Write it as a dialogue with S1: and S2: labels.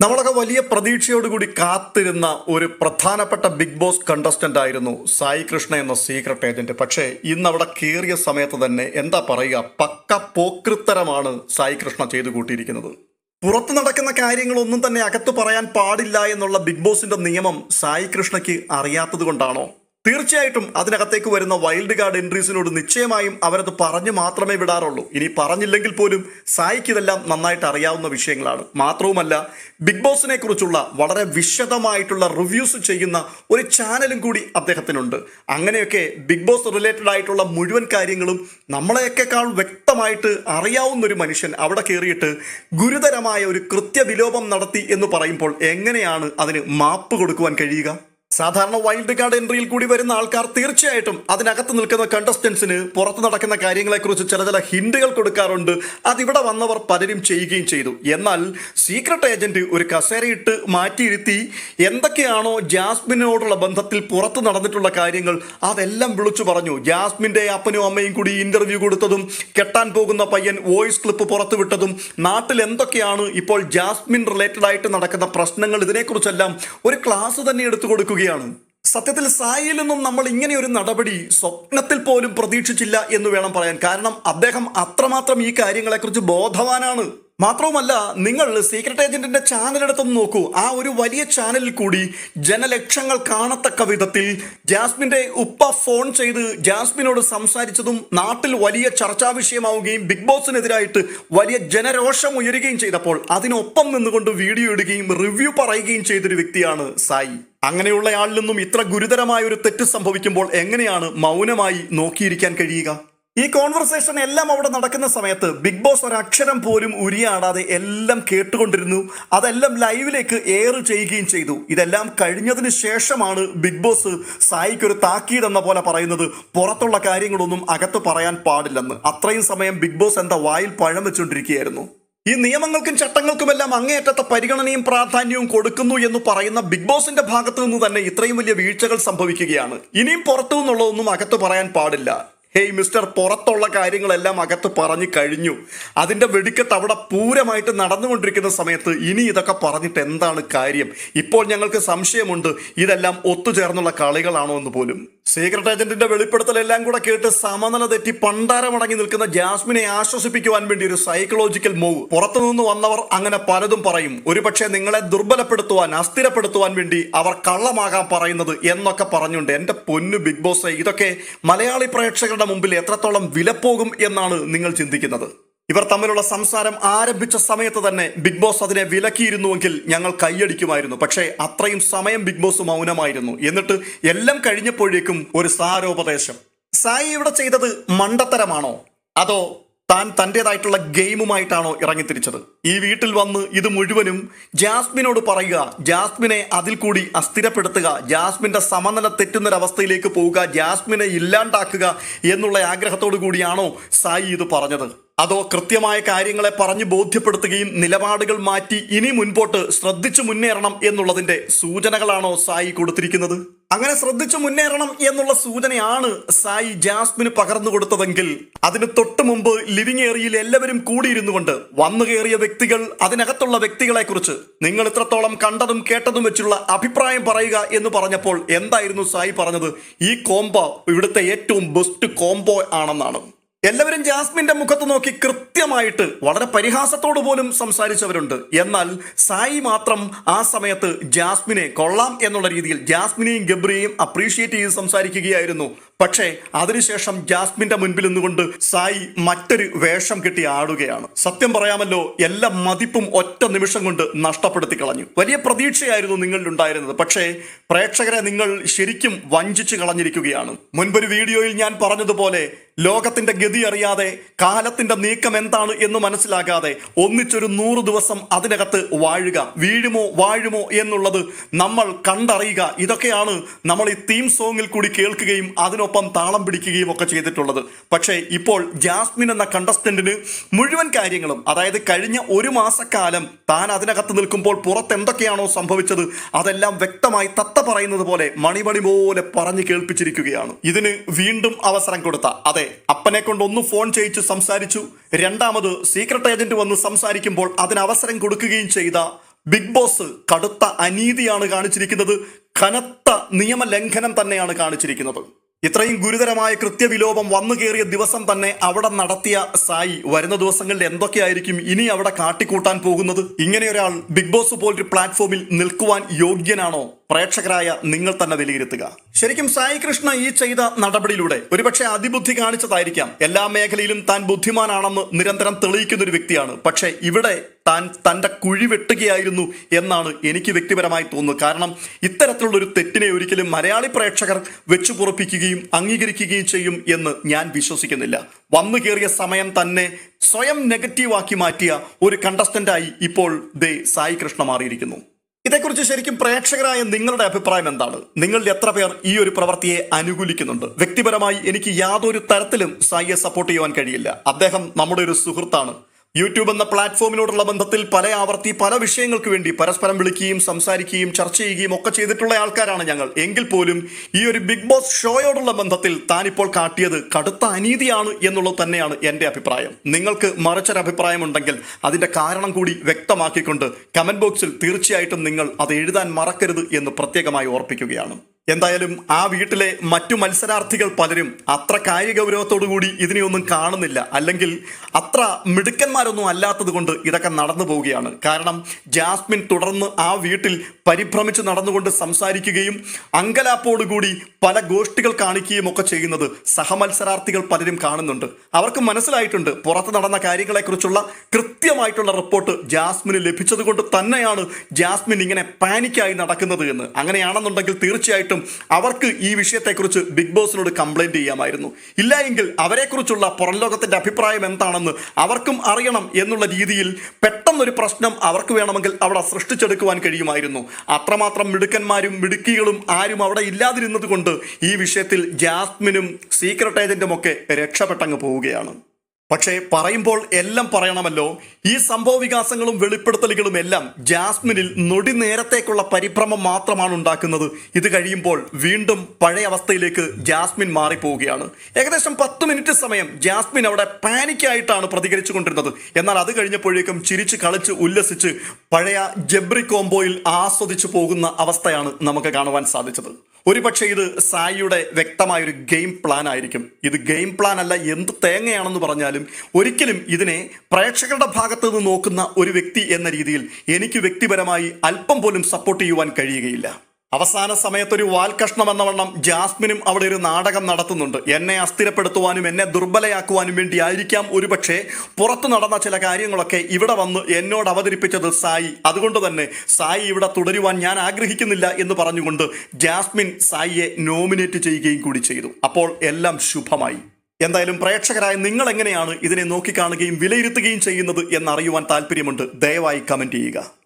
S1: നമ്മളൊക്കെ വലിയ പ്രതീക്ഷയോടുകൂടി കാത്തിരുന്ന ഒരു പ്രധാനപ്പെട്ട ബിഗ് ബോസ് കണ്ടസ്റ്റന്റ് ആയിരുന്നു സായി കൃഷ്ണ എന്ന സീക്രട്ട് ഏജന്റ് പക്ഷേ ഇന്ന് അവിടെ കയറിയ സമയത്ത് തന്നെ എന്താ പറയുക പക്ക പോക്കൃത്തരമാണ് സായി കൃഷ്ണ ചെയ്തു കൂട്ടിയിരിക്കുന്നത്. പുറത്ത് നടക്കുന്ന കാര്യങ്ങളൊന്നും തന്നെ അകത്ത് പറയാൻ പാടില്ല എന്നുള്ള ബിഗ് ബോസിന്റെ നിയമം സായി കൃഷ്ണയ്ക്ക് അറിയാത്തത് കൊണ്ടാണോ? തീർച്ചയായിട്ടും അതിനകത്തേക്ക് വരുന്ന വൈൽഡ് കാർഡ് എൻട്രീസിനോട് നിശ്ചയമായും അവരത് പറഞ്ഞു മാത്രമേ വിടാറുള്ളൂ. ഇനി പറഞ്ഞില്ലെങ്കിൽ പോലും സായിക്ക് ഇതെല്ലാം നന്നായിട്ട് അറിയാവുന്ന വിഷയങ്ങളാണ്. മാത്രവുമല്ല ബിഗ് ബോസിനെ കുറിച്ചുള്ള വളരെ വിശദമായിട്ടുള്ള റിവ്യൂസ് ചെയ്യുന്ന ഒരു ചാനലും കൂടി അദ്ദേഹത്തിനുണ്ട്. അങ്ങനെയൊക്കെ ബിഗ് ബോസ് റിലേറ്റഡ് ആയിട്ടുള്ള മുഴുവൻ കാര്യങ്ങളും നമ്മളെയൊക്കെക്കാൾ വ്യക്തമായിട്ട് അറിയാവുന്ന ഒരു മനുഷ്യൻ അവിടെ കയറിയിട്ട് ഗുരുതരമായ ഒരു കൃത്യവിലോപം നടത്തി എന്ന് പറയുമ്പോൾ എങ്ങനെയാണ് അതിന് മാപ്പ് കൊടുക്കുവാൻ കഴിയുക? സാധാരണ വൈൽഡ് കാർഡ് എൻട്രിയിൽ കൂടി വരുന്ന ആൾക്കാർ തീർച്ചയായിട്ടും അതിനകത്ത് നിൽക്കുന്ന കണ്ടസ്റ്റൻസിന് പുറത്ത് നടക്കുന്ന കാര്യങ്ങളെക്കുറിച്ച് ചില ചില ഹിൻഡുകൾ കൊടുക്കാറുണ്ട്. അതിവിടെ വന്നവർ പലരും ചെയ്യുകയും ചെയ്തു. എന്നാൽ സീക്രട്ട് ഏജന്റ് ഒരു കസേരയിട്ട് മാറ്റിയിരുത്തി എന്തൊക്കെയാണോ ജാസ്മിനോടുള്ള ബന്ധത്തിൽ പുറത്ത് നടന്നിട്ടുള്ള കാര്യങ്ങൾ അതെല്ലാം വിളിച്ചു പറഞ്ഞു. ജാസ്മിന്റെ അപ്പനും അമ്മയും കൂടി ഇന്റർവ്യൂ കൊടുത്തതും കെട്ടാൻ പോകുന്ന പയ്യൻ വോയിസ് ക്ലിപ്പ് പുറത്തുവിട്ടതും നാട്ടിൽ എന്തൊക്കെയാണ് ഇപ്പോൾ ജാസ്മിൻ റിലേറ്റഡ് ആയിട്ട് നടക്കുന്ന പ്രശ്നങ്ങൾ ഇതിനെക്കുറിച്ചെല്ലാം ഒരു ക്ലാസ് തന്നെ എടുത്തു കൊടുക്കുകയാണ് സത്യത്തിൽ സായിയിൽ നിന്നും നമ്മൾ ഇങ്ങനെ ഒരു നടപടി സ്വപ്നത്തിൽ പോലും പ്രതീക്ഷിച്ചില്ല എന്ന് വേണം പറയാൻ. കാരണം അദ്ദേഹം അത്രമാത്രം ഈ കാര്യങ്ങളെക്കുറിച്ച് ബോധവാനാണ്. മാത്രവുമല്ല നിങ്ങൾ സീക്രട്ട് ഏജന്റിന്റെ ചാനൽ എടുത്തൊന്ന് നോക്കൂ. ആ ഒരു വലിയ ചാനലിൽ കൂടി ജനലക്ഷങ്ങൾ കാണത്തക്ക വിധത്തിൽ ജാസ്മിന്റെ ഉപ്പ ഫോൺ ചെയ്ത് ജാസ്മിനോട് സംസാരിച്ചതും നാട്ടിൽ വലിയ ചർച്ചാ വിഷയമാവുകയും ബിഗ് ബോസിനെതിരായിട്ട് വലിയ ജനരോഷം ഉയരുകയും ചെയ്തപ്പോൾ അതിനൊപ്പം നിന്നുകൊണ്ട് വീഡിയോ ഇടുകയും റിവ്യൂ പറയുകയും ചെയ്തൊരു വ്യക്തിയാണ് സായി. അങ്ങനെയുള്ള ആളിൽ നിന്നും ഇത്ര ഗുരുതരമായ ഒരു തെറ്റ് സംഭവിക്കുമ്പോൾ എങ്ങനെയാണ് മൗനമായി നോക്കിയിരിക്കാൻ കഴിയുക? ഈ കോൺവെർസേഷൻ എല്ലാം അവിടെ നടക്കുന്ന സമയത്ത് ബിഗ് ബോസ് ഒരക്ഷരം പോലും ഉരിയാടാതെ എല്ലാം കേട്ടുകൊണ്ടിരുന്നു. അതെല്ലാം ലൈവിലേക്ക് എയർ ചെയ്യുകയും ചെയ്തു. ഇതെല്ലാം കഴിഞ്ഞതിന് ശേഷമാണ് ബിഗ് ബോസ് സായിക്കൊരു താക്കീത് എന്ന പോലെ പറയുന്നത്. പുറത്തുള്ള കാര്യങ്ങളൊന്നും അകത്ത് പറയാൻ പാടില്ലെന്ന്. അത്രയും സമയം ബിഗ് ബോസ് എന്താ വായിൽ പഴം വെച്ചുകൊണ്ടിരിക്കുകയായിരുന്നു ഈ നിയമങ്ങൾക്കും ചട്ടങ്ങൾക്കുമെല്ലാം അങ്ങേയറ്റത്തെ പരിഗണനയും പ്രാധാന്യവും കൊടുക്കുന്നു എന്ന് പറയുന്ന ബിഗ് ബോസിന്റെ ഭാഗത്തു നിന്ന് തന്നെ ഇത്രയും വലിയ വീഴ്ചകൾ സംഭവിക്കുകയാണ്. ഇനിയും പുറത്തു നിന്നുള്ളതൊന്നും അകത്ത് പറയാൻ പാടില്ല. ഹേയ് മിസ്റ്റർ പുറത്തുള്ള കാര്യങ്ങളെല്ലാം അകത്ത് പറഞ്ഞു കഴിഞ്ഞു. അതിന്റെ വെടിക്കത്ത് അവിടെ പൂരമായിട്ട് നടന്നുകൊണ്ടിരിക്കുന്ന സമയത്ത് ഇനി ഇതൊക്കെ പറഞ്ഞിട്ട് എന്താണ് കാര്യം? ഇപ്പോൾ ഞങ്ങൾക്ക് സംശയമുണ്ട്. ഇതെല്ലാം ഒത്തുചേർന്നുള്ള കളികളാണോ എന്ന് പോലും. സീക്രട്ട് ഏജന്റിന്റെ വെളിപ്പെടുത്തലെല്ലാം കൂടെ കേട്ട് സമനില തെറ്റി പണ്ടാരമടങ്ങി നിൽക്കുന്ന ജാസ്മിനെ ആശ്വസിപ്പിക്കുവാൻ വേണ്ടി ഒരു സൈക്കോളജിക്കൽ മൂവ് പുറത്തുനിന്ന് വന്നവർ അങ്ങനെ പലതും പറയും. ഒരുപക്ഷെ നിങ്ങളെ ദുർബലപ്പെടുത്തുവാൻ അസ്ഥിരപ്പെടുത്തുവാൻ വേണ്ടി അവർ കള്ളമാകാൻ പറയുന്നത് എന്നൊക്കെ പറഞ്ഞുണ്ട് എന്റെ പൊന്നു ബിഗ് ബോസ് ഇതൊക്കെ മലയാളി പ്രേക്ഷകരുടെ മുമ്പിൽ എത്രത്തോളം വിലപ്പോകും എന്നാണ് നിങ്ങൾ ചിന്തിക്കുന്നത്. ഇവർ തമ്മിലുള്ള സംസാരം ആരംഭിച്ച സമയത്ത് തന്നെ ബിഗ് ബോസ് അതിനെ വിലക്കിയിരുന്നുവെങ്കിൽ ഞങ്ങൾ കൈയടിക്കുമായിരുന്നു. പക്ഷേ അത്രയും സമയം ബിഗ് ബോസ് മൗനമായിരുന്നു. എന്നിട്ട് എല്ലാം കഴിഞ്ഞപ്പോഴേക്കും ഒരു സാരോപദേശം. സായി ഇവിടെ ചെയ്തത് മണ്ടത്തരമാണോ? അതോ താൻ തന്റെതായിട്ടുള്ള ഗെയിമുമായിട്ടാണോ ഇറങ്ങിത്തിരിച്ചത്. ഈ വീട്ടിൽ വന്ന് ഇത് മുഴുവനും ജാസ്മിനോട് പറയുക ജാസ്മിനെ അതിൽ കൂടി അസ്ഥിരപ്പെടുത്തുക ജാസ്മിന്റെ സമനില തെറ്റുന്നൊരവസ്ഥയിലേക്ക് പോവുക ജാസ്മിനെ ഇല്ലാണ്ടാക്കുക എന്നുള്ള ആഗ്രഹത്തോടു കൂടിയാണോ സായി ഇത് പറഞ്ഞത്. അതോ കൃത്യമായ കാര്യങ്ങളെ പറഞ്ഞു ബോധ്യപ്പെടുത്തുകയും നിലപാടുകൾ മാറ്റി ഇനി മുൻപോട്ട് ശ്രദ്ധിച്ചു മുന്നേറണം എന്നുള്ളതിന്റെ സൂചനകളാണോ സായി കൊടുത്തിരിക്കുന്നത്? അങ്ങനെ ശ്രദ്ധിച്ചു മുന്നേറണം എന്നുള്ള സൂചനയാണ് സായി ജാസ്മിന് പകർന്നു കൊടുത്തതെങ്കിൽ. അതിന് തൊട്ടു മുമ്പ് ലിവിംഗ് ഏരിയയിൽ എല്ലാവരും കൂടിയിരുന്നു കൊണ്ട് വന്നു കയറിയ വ്യക്തികൾ അതിനകത്തുള്ള വ്യക്തികളെ കുറിച്ച് നിങ്ങൾ ഇത്രത്തോളം കണ്ടതും കേട്ടതും വെച്ചുള്ള അഭിപ്രായം പറയുക എന്ന് പറഞ്ഞപ്പോൾ എന്തായിരുന്നു സായി പറഞ്ഞത്? ഈ കോംബോ ഇവിടുത്തെ ഏറ്റവും ബെസ്റ്റ് കോംബോ ആണെന്നാണ്. എല്ലാവരും ജാസ്മിന്റെ മുഖത്ത് നോക്കി കൃത്യമായിട്ട് വളരെ പരിഹാസത്തോടു പോലും സംസാരിച്ചവരുണ്ട്. എന്നാൽ സായി മാത്രം ആ സമയത്ത് ജാസ്മിനെ കൊള്ളാം എന്നുള്ള രീതിയിൽ ജാസ്മിനെയും ഗബ്രിയെയും അപ്രീഷിയേറ്റ് ചെയ്ത് സംസാരിക്കുകയായിരുന്നു. പക്ഷേ അതിനുശേഷം ജാസ്മിന്റെ മുൻപിൽ നിന്നുകൊണ്ട് സായി മറ്റൊരു വേഷം കെട്ടി ആടുകയാണ്. സത്യം പറയാമല്ലോ എല്ലാ മതിപ്പും ഒറ്റ നിമിഷം കൊണ്ട് നഷ്ടപ്പെടുത്തി കളഞ്ഞു. വലിയ പ്രതീക്ഷയായിരുന്നു നിങ്ങളിൽ ഉണ്ടായിരുന്നത് പക്ഷേ പ്രേക്ഷകരെ നിങ്ങൾ ശരിക്കും വഞ്ചിച്ചു കളഞ്ഞിരിക്കുകയാണ്. മുൻപൊരു വീഡിയോയിൽ ഞാൻ പറഞ്ഞതുപോലെ ലോകത്തിന്റെ ഗതി അറിയാതെ കാലത്തിന്റെ നീക്കം എന്താണ് എന്ന് മനസ്സിലാകാതെ ഒന്നിച്ചൊരു നൂറ് ദിവസം അതിനകത്ത് വാഴുക. വീഴുമോ വാഴുമോ എന്നുള്ളത് നമ്മൾ കണ്ടറിയുക. ഇതൊക്കെയാണ് നമ്മൾ ഈ തീം സോങ്ങിൽ കൂടി കേൾക്കുകയും അതിനൊപ്പം താളം പിടിക്കുകയും ഒക്കെ ചെയ്തിട്ടുള്ളത്. പക്ഷേ ഇപ്പോൾ ജാസ്മിൻ എന്ന കണ്ടസ്റ്റന്റിന് മുഴുവൻ കാര്യങ്ങളും അതായത് കഴിഞ്ഞ ഒരു മാസക്കാലം താൻ അതിനകത്ത് നിൽക്കുമ്പോൾ പുറത്ത് എന്തൊക്കെയാണോ സംഭവിച്ചത് അതെല്ലാം വ്യക്തമായി തത്ത പറയുന്നത് പോലെ മണിമണി പോലെ പറഞ്ഞു കേൾപ്പിച്ചിരിക്കുകയാണ്. ഇതിന് വീണ്ടും അവസരം കൊടുത്ത അതെ അപ്പനെ കൊണ്ട് ഒന്ന് ഫോൺ ചെയ്യിച്ച് സംസാരിച്ചു. രണ്ടാമത് സീക്രട്ട് ഏജന്റ് വന്ന് സംസാരിക്കുമ്പോൾ അതിന് അവസരം കൊടുക്കുകയും ചെയ്ത ബിഗ് ബോസ് കടുത്ത അനീതിയാണ് കാണിച്ചിരിക്കുന്നത്. കനത്ത നിയമലംഘനം തന്നെയാണ് കാണിച്ചിരിക്കുന്നത്. ഇത്രയും ഗുരുതരമായ കൃത്യവിലോപം വന്നു കയറിയ ദിവസം തന്നെ അവിടെ നടത്തിയ സായി വരുന്ന ദിവസങ്ങളിൽ എന്തൊക്കെയായിരിക്കും ഇനി അവിടെ കാട്ടിക്കൂട്ടാൻ പോകുന്നത്? ഇങ്ങനെ ഒരാൾ ബിഗ് ബോസ് പോലൊരു പ്ലാറ്റ്ഫോമിൽ നിൽക്കുവാൻ യോഗ്യനാണോ? പ്രേക്ഷകരായ നിങ്ങൾ തന്നെ വിലയിരുത്തുക. ശരിക്കും സായി കൃഷ്ണ ഈ ചെയ്ത നടപടിയിലൂടെ ഒരുപക്ഷെ അതിബുദ്ധി കാണിച്ചതായിരിക്കാം. എല്ലാ മേഖലയിലും താൻ ബുദ്ധിമാനാണെന്ന് നിരന്തരം തെളിയിക്കുന്ന ഒരു വ്യക്തിയാണ്. പക്ഷേ ഇവിടെ താൻ തന്റെ കുഴി വെട്ടുകയായിരുന്നു എന്നാണ് എനിക്ക് വ്യക്തിപരമായി തോന്നുന്നത്. കാരണം ഇത്തരത്തിലുള്ള ഒരു തെറ്റിനെ ഒരിക്കലും മലയാളി പ്രേക്ഷകർ വെച്ചു പുറപ്പിക്കുകയും അംഗീകരിക്കുകയും ചെയ്യും എന്ന് ഞാൻ വിശ്വസിക്കുന്നില്ല. വന്നു കയറിയ സമയം തന്നെ സ്വയം നെഗറ്റീവാക്കി മാറ്റിയ ഒരു കണ്ടസ്റ്റന്റായി ഇപ്പോൾ ദേ സായി കൃഷ്ണ മാറിയിരിക്കുന്നു. ഇതേക്കുറിച്ച് ശരിക്കും പ്രേക്ഷകരായ നിങ്ങളുടെ അഭിപ്രായം എന്താണ്? നിങ്ങളിൽ എത്ര പേർ ഈ ഒരു പ്രവൃത്തിയെ അനുകൂലിക്കുന്നുണ്ട്? വ്യക്തിപരമായി എനിക്ക് യാതൊരു തരത്തിലും സായിയെ സപ്പോർട്ട് ചെയ്യുവാൻ കഴിയില്ല. അദ്ദേഹം നമ്മുടെ ഒരു സുഹൃത്താണ്. യൂട്യൂബ് എന്ന പ്ലാറ്റ്ഫോമിനോടുള്ള ബന്ധത്തിൽ പല ആവർത്തി പല വിഷയങ്ങൾക്ക് വേണ്ടി പരസ്പരം വിളിക്കുകയും സംസാരിക്കുകയും ചർച്ച ചെയ്യുകയും ഒക്കെ ചെയ്തിട്ടുള്ള ആൾക്കാരാണ് ഞങ്ങൾ. എങ്കിൽ പോലും ഈ ഒരു ബിഗ് ബോസ് ഷോയോടുള്ള ബന്ധത്തിൽ താനിപ്പോൾ കാട്ടിയത് കടുത്ത അനീതിയാണ് എന്നുള്ളത് തന്നെയാണ് എന്റെ അഭിപ്രായം. നിങ്ങൾക്ക് മറിച്ചൊരു അഭിപ്രായം ഉണ്ടെങ്കിൽ അതിന്റെ കാരണം കൂടി വ്യക്തമാക്കിക്കൊണ്ട് കമന്റ് ബോക്സിൽ തീർച്ചയായിട്ടും നിങ്ങൾ അത് എഴുതാൻ മറക്കരുത് എന്ന് പ്രത്യേകമായി ഓർപ്പിക്കുകയാണ്. എന്തായാലും ആ വീട്ടിലെ മറ്റു മത്സരാർത്ഥികൾ പലരും അത്ര കാര്യഗൗരവത്തോടുകൂടി ഇതിനെയൊന്നും കാണുന്നില്ല. അല്ലെങ്കിൽ അത്ര മിടുക്കന്മാരൊന്നും അല്ലാത്തത് കൊണ്ട് ഇതൊക്കെ നടന്നു പോവുകയാണ്. കാരണം ജാസ്മിൻ തുടർന്ന് ആ വീട്ടിൽ പരിഭ്രമിച്ച് നടന്നുകൊണ്ട് സംസാരിക്കുകയും അങ്കലാപ്പോടുകൂടി പല ഗോഷ്ഠികൾ കാണിക്കുകയും ഒക്കെ ചെയ്യുന്നത് സഹമത്സരാർത്ഥികൾ പലരും കാണുന്നുണ്ട്. അവർക്ക് മനസ്സിലായിട്ടുണ്ട് പുറത്ത് നടന്ന കാര്യങ്ങളെക്കുറിച്ചുള്ള കൃത്യമായിട്ടുള്ള റിപ്പോർട്ട് ജാസ്മിന് ലഭിച്ചതുകൊണ്ട് തന്നെയാണ് ജാസ്മിൻ ഇങ്ങനെ പാനിക്കായി നടക്കുന്നത് എന്ന്. അങ്ങനെയാണെന്നുണ്ടെങ്കിൽ തീർച്ചയായിട്ടും അവർക്ക് ഈ വിഷയത്തെക്കുറിച്ച് ബിഗ് ബോസിനോട് കംപ്ലൈന്റ് ചെയ്യാമായിരുന്നു. ഇല്ല എങ്കിൽ അവരെക്കുറിച്ചുള്ള പുറം ലോകത്തിന്റെ അഭിപ്രായം എന്താണെന്ന് അവർക്കും അറിയണം എന്നുള്ള രീതിയിൽ പെട്ടെന്നൊരു പ്രശ്നം അവർക്ക് വേണമെങ്കിൽ അവിടെ സൃഷ്ടിച്ചെടുക്കുവാൻ കഴിയുമായിരുന്നു. അത്രമാത്രം മിടുക്കന്മാരും മിടുക്കികളും ആരും അവിടെ ഇല്ലാതിരുന്നത് കൊണ്ട് ഈ വിഷയത്തിൽ ജാസ്മിനും സീക്രട്ട് ഏജന്റും ഒക്കെ രക്ഷപ്പെട്ടങ്ങ് പോവുകയാണ്. പക്ഷേ പറയുമ്പോൾ എല്ലാം പറയണമല്ലോ. ഈ സംഭവ വികാസങ്ങളും വെളിപ്പെടുത്തലുകളും എല്ലാം ജാസ്മിനിൽ നൊടി നേരത്തേക്കുള്ള പരിഭ്രമം മാത്രമാണ് ഉണ്ടാക്കുന്നത്. ഇത് കഴിയുമ്പോൾ വീണ്ടും പഴയ അവസ്ഥയിലേക്ക് ജാസ്മിൻ മാറിപ്പോവുകയാണ്. ഏകദേശം പത്ത് മിനിറ്റ് സമയം ജാസ്മിൻ അവിടെ പാനിക്കായിട്ടാണ് പ്രതികരിച്ചു കൊണ്ടിരുന്നത് എന്നാൽ അത് കഴിഞ്ഞപ്പോഴേക്കും ചിരിച്ച് കളിച്ച് ഉല്ലസിച്ച് പഴയ ജബ്രി കോംബോയിൽ ആസ്വദിച്ചു പോകുന്ന അവസ്ഥയാണ് നമുക്ക് കാണുവാൻ സാധിച്ചത്. ഒരുപക്ഷെ ഇത് സായിയുടെ വ്യക്തമായ ഒരു ഗെയിം പ്ലാൻ ആയിരിക്കും. ഇത് ഗെയിം പ്ലാൻ അല്ല എന്ത് തേങ്ങയാണെന്ന് പറഞ്ഞാലും ഒരിക്കലും ഇതിനെ പ്രേക്ഷകരുടെ ഭാഗത്ത് നിന്ന് നോക്കുന്ന ഒരു വ്യക്തി എന്ന രീതിയിൽ എനിക്ക് വ്യക്തിപരമായി അല്പം പോലും സപ്പോർട്ട് ചെയ്യുവാൻ കഴിയുകയില്ല. അവസാന സമയത്തൊരു വാൽകഷ്ണം എന്ന വണ്ണം ജാസ്മിനും അവിടെ ഒരു നാടകം നടത്തുന്നുണ്ട്. എന്നെ അസ്ഥിരപ്പെടുത്തുവാനും എന്നെ ദുർബലയാക്കുവാനും വേണ്ടി ആയിരിക്കാം ഒരുപക്ഷെ പുറത്തു നടന്ന ചില കാര്യങ്ങളൊക്കെ ഇവിടെ വന്ന് എന്നോട് അവതരിപ്പിച്ചത് സായി. അതുകൊണ്ട് തന്നെ സായി ഇവിടെ തുടരുവാൻ ഞാൻ ആഗ്രഹിക്കുന്നില്ല എന്ന് പറഞ്ഞുകൊണ്ട് ജാസ്മിൻ സായിയെ നോമിനേറ്റ് ചെയ്യുകയും കൂടി ചെയ്തു. അപ്പോൾ എല്ലാം ശുഭമായി. എന്തായാലും പ്രേക്ഷകരായ നിങ്ങൾ എങ്ങനെയാണ് ഇതിനെ നോക്കിക്കാണുകയും വിലയിരുത്തുകയും ചെയ്യുന്നത് എന്നറിയുവാൻ താല്പര്യമുണ്ട്. ദയവായി കമന്റ് ചെയ്യുക.